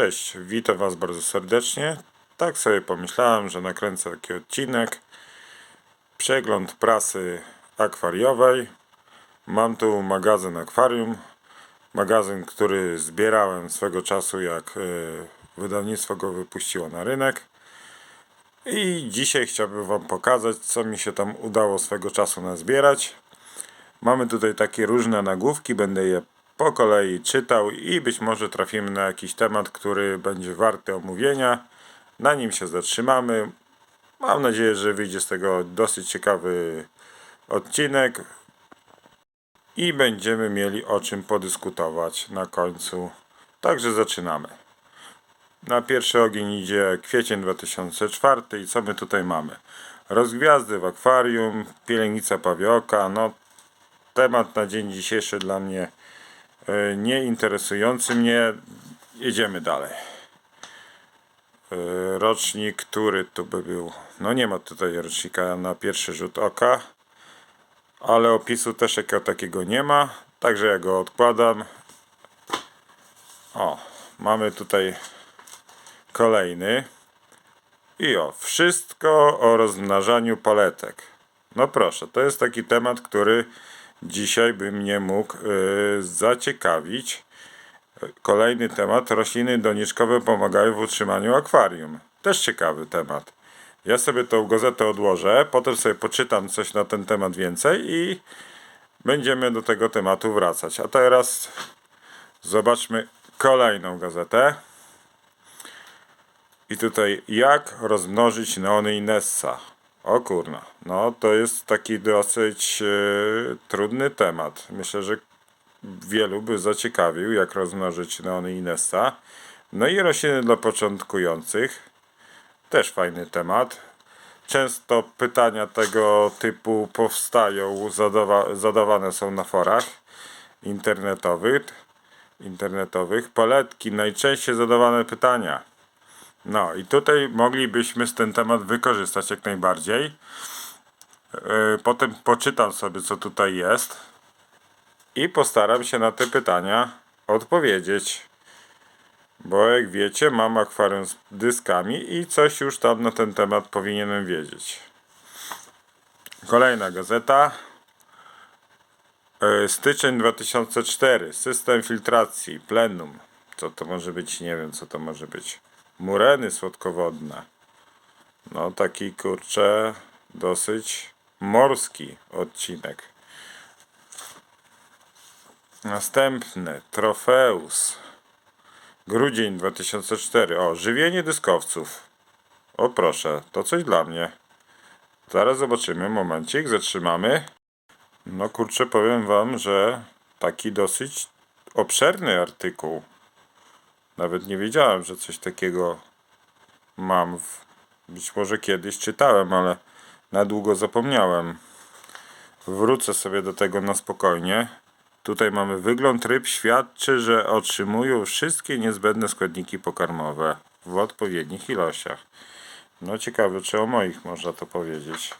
Cześć, witam Was bardzo serdecznie. Tak sobie pomyślałem, że nakręcę taki odcinek. Przegląd prasy akwariowej. Mam tu magazyn akwarium. Magazyn, który zbierałem swego czasu, jak e, wydawnictwo go wypuściło na rynek. I dzisiaj chciałbym Wam pokazać, co mi się tam udało swego czasu nazbierać. Mamy tutaj takie różne nagłówki, będę je po kolei czytał i być może trafimy na jakiś temat, który będzie warty omówienia. Na nim się zatrzymamy. Mam nadzieję, że wyjdzie z tego dosyć ciekawy odcinek i będziemy mieli o czym podyskutować na końcu. Także zaczynamy. Na pierwszy ogień idzie kwiecień 2004 i co my tutaj mamy? Rozgwiazdy w akwarium, pielęgnica pawioka, no temat na dzień dzisiejszy dla mnie nie interesujący mnie. Jedziemy dalej. E, Rocznik, który tu by był? No nie ma tutaj rocznika na pierwszy rzut oka, ale opisu też jakiego takiego nie ma, także ja go odkładam. O, mamy tutaj kolejny. I o, wszystko o rozmnażaniu paletek. No proszę, to jest taki temat, który dzisiaj by mnie mógł y, zaciekawić. Kolejny temat. Rośliny doniczkowe pomagają w utrzymaniu akwarium. Też ciekawy temat. Ja sobie tą gazetę odłożę, potem sobie poczytam coś na ten temat więcej i będziemy do tego tematu wracać. A teraz zobaczmy kolejną gazetę. I tutaj jak rozmnożyć neony Inessa. O kurna, no to jest taki dosyć e, trudny temat. Myślę, że wielu by zaciekawił, jak rozmnożyć neony Inessa. No i rośliny dla początkujących. Też fajny temat. Często pytania tego typu powstają, zadawa zadawane są na forach internetowych. internetowych. Paletki, najczęściej zadawane pytania. No i tutaj moglibyśmy z ten temat wykorzystać jak najbardziej. Yy, Potem poczytam sobie, co tutaj jest i postaram się na te pytania odpowiedzieć. Bo jak wiecie, mam akwarium z dyskami i coś już tam na ten temat powinienem wiedzieć. Kolejna gazeta. Yy, Styczeń 2004. System filtracji. Plenum. Co to może być? Nie wiem, co to może być. Mureny słodkowodne. No taki kurczę dosyć morski odcinek. Następny Trofeus. Grudzień 2004. O, żywienie dyskowców. O proszę, to coś dla mnie. Zaraz zobaczymy, momencik, zatrzymamy. No kurczę, powiem wam, że taki dosyć obszerny artykuł. Nawet nie wiedziałem, że coś takiego mam. Być może kiedyś czytałem, ale na długo zapomniałem. Wrócę sobie do tego na spokojnie. Tutaj mamy wygląd ryb świadczy, że otrzymują wszystkie niezbędne składniki pokarmowe w odpowiednich ilościach. No ciekawe, czy o moich można to powiedzieć.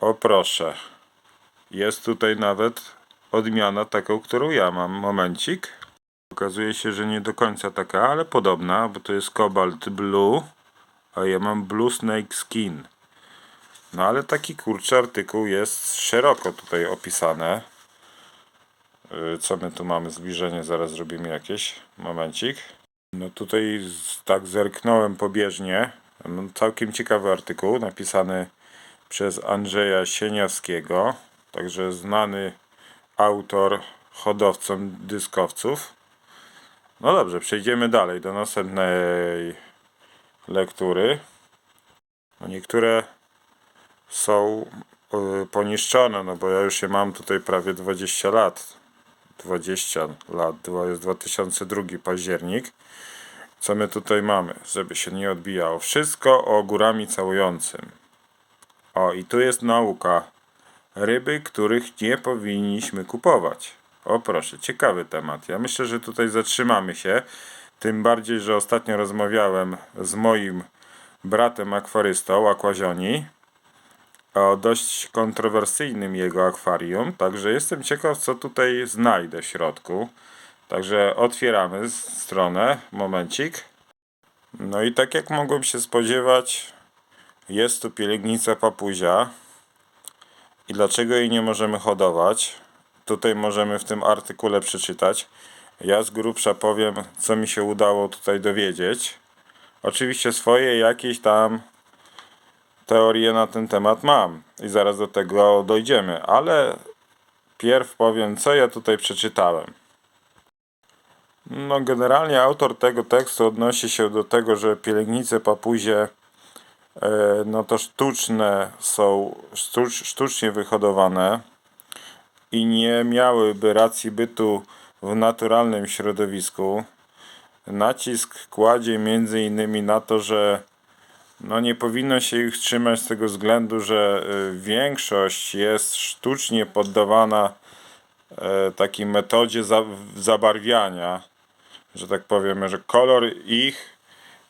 O proszę. Jest tutaj nawet odmiana taką, którą ja mam. Momencik. Okazuje się, że nie do końca taka, ale podobna, bo to jest Cobalt Blue, a ja mam Blue Snake Skin. No ale taki kurczę artykuł jest szeroko tutaj opisane. Yy, Co my tu mamy? Zbliżenie zaraz zrobimy jakieś. Momencik. No tutaj tak zerknąłem pobieżnie. No, całkiem ciekawy artykuł napisany przez Andrzeja Sieniawskiego. Także znany autor hodowcom dyskowców. No dobrze, przejdziemy dalej do następnej lektury. No niektóre są y, poniszczone, no bo ja już je mam tutaj prawie 20 lat. 20 lat, jest 2002 październik. Co my tutaj mamy, żeby się nie odbijało? Wszystko o górami całującym. O, i tu jest nauka. Ryby, których nie powinniśmy kupować. O proszę, ciekawy temat. Ja myślę, że tutaj zatrzymamy się. Tym bardziej, że ostatnio rozmawiałem z moim bratem akwarystą, Aquazioni, o dość kontrowersyjnym jego akwarium. Także jestem ciekaw, co tutaj znajdę w środku. Także otwieramy stronę, momencik. No i tak jak mogłem się spodziewać, jest tu pielęgnica papuzia. I dlaczego jej nie możemy hodować? Tutaj możemy w tym artykule przeczytać. Ja z grubsza powiem, co mi się udało tutaj dowiedzieć. Oczywiście swoje jakieś tam teorie na ten temat mam i zaraz do tego dojdziemy, ale pierw powiem, co ja tutaj przeczytałem. No, generalnie autor tego tekstu odnosi się do tego, że pielęgnice papuzie e, no to sztuczne są, sztucz, sztucznie wyhodowane i nie miałyby racji bytu w naturalnym środowisku. Nacisk kładzie między innymi na to, że no nie powinno się ich trzymać z tego względu, że y, większość jest sztucznie poddawana e, takiej metodzie za, zabarwiania, że tak powiem, że kolor ich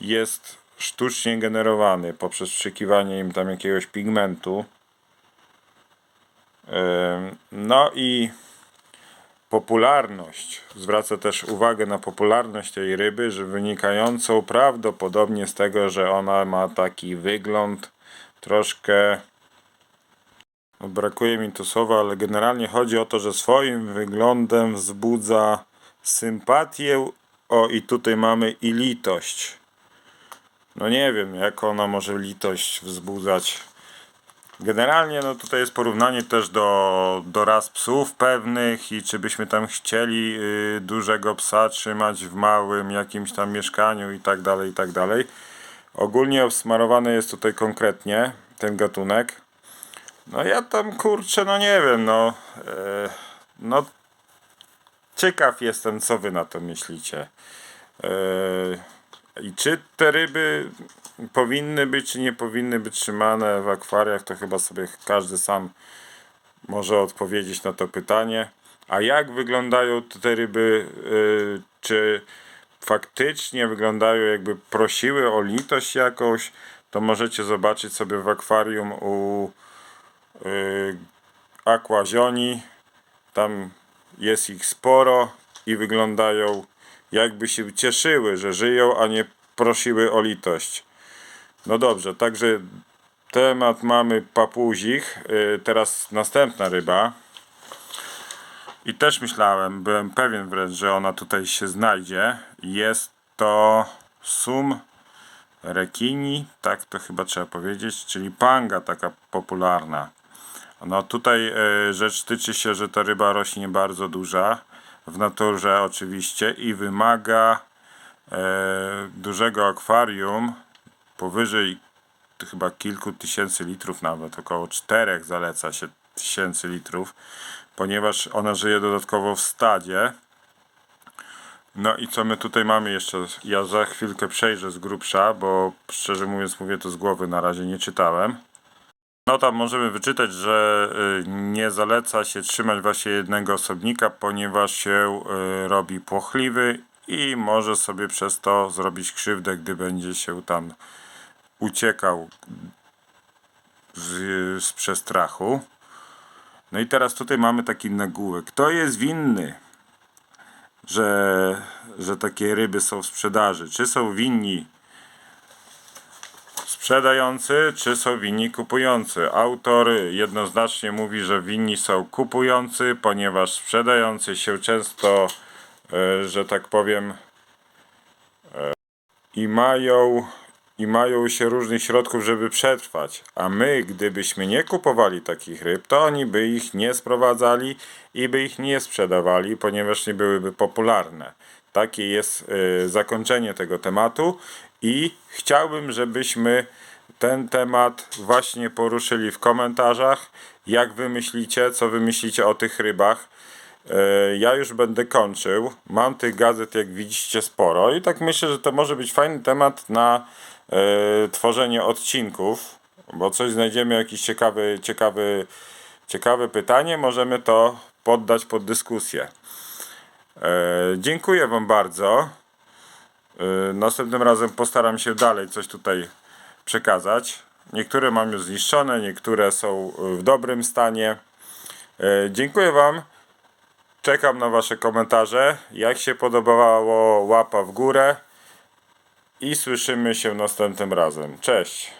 jest sztucznie generowany poprzez wstrzykiwanie im tam jakiegoś pigmentu. No i popularność, zwraca też uwagę na popularność tej ryby, że wynikającą prawdopodobnie z tego, że ona ma taki wygląd troszkę no, brakuje mi tu słowa, ale generalnie chodzi o to, że swoim wyglądem wzbudza sympatię, o i tutaj mamy i litość. No nie wiem, jak ona może litość wzbudzać. Generalnie no tutaj jest porównanie też do, do ras psów pewnych i czy byśmy tam chcieli y, dużego psa trzymać w małym jakimś tam mieszkaniu i tak dalej, i tak dalej. Ogólnie obsmarowany jest tutaj konkretnie ten gatunek. No ja tam kurczę, no nie wiem, no e, no ciekaw jestem co wy na to myślicie. E, I czy te ryby powinny być, czy nie powinny być trzymane w akwariach, to chyba sobie każdy sam może odpowiedzieć na to pytanie. A jak wyglądają te ryby? y, Czy faktycznie wyglądają jakby prosiły o litość jakąś? To możecie zobaczyć sobie w akwarium u y, Aquazioni. Tam jest ich sporo i wyglądają jakby się cieszyły, że żyją, a nie prosiły o litość. No dobrze, także temat mamy papuzich. Y, Teraz następna ryba. I też myślałem, byłem pewien wręcz, że ona tutaj się znajdzie. Jest to sum rekini, tak to chyba trzeba powiedzieć, czyli panga taka popularna. No tutaj e, rzecz tyczy się, że ta ryba rośnie bardzo duża w naturze oczywiście i wymaga e, dużego akwarium powyżej chyba kilku tysięcy litrów nawet, około czterech zaleca się tysięcy litrów, ponieważ ona żyje dodatkowo w stadzie. No i co my tutaj mamy jeszcze? Ja za chwilkę przejrzę z grubsza, bo szczerze mówiąc mówię to z głowy, na razie nie czytałem. No tam możemy wyczytać, że y, nie zaleca się trzymać właśnie jednego osobnika, ponieważ się y, robi płochliwy i może sobie przez to zrobić krzywdę, gdy będzie się tam uciekał z, z przestrachu. No i teraz tutaj mamy taki nagłówek. Kto jest winny, że, że takie ryby są w sprzedaży? Czy są winni sprzedający, czy są winni kupujący? Autor jednoznacznie mówi, że winni są kupujący, ponieważ sprzedający się często, e, że tak powiem, e, i mają i mają się różnych środków, żeby przetrwać. A my, gdybyśmy nie kupowali takich ryb, to oni by ich nie sprowadzali i by ich nie sprzedawali, ponieważ nie byłyby popularne. Takie jest y, zakończenie tego tematu i chciałbym, żebyśmy ten temat właśnie poruszyli w komentarzach. Jak wy myślicie, co wy myślicie o tych rybach? E, Ja już będę kończył. Mam tych gazet, jak widzicie, sporo i tak myślę, że to może być fajny temat na e, tworzenie odcinków, bo coś znajdziemy, jakiś ciekawy, ciekawy, ciekawe pytanie, możemy to poddać pod dyskusję. E, dziękuję Wam bardzo. E, następnym razem postaram się dalej coś tutaj przekazać. Niektóre mam już zniszczone, niektóre są w dobrym stanie. E, dziękuję Wam Czekam na Wasze komentarze. Jak się podobało, łapa w górę. I słyszymy się następnym razem. Cześć.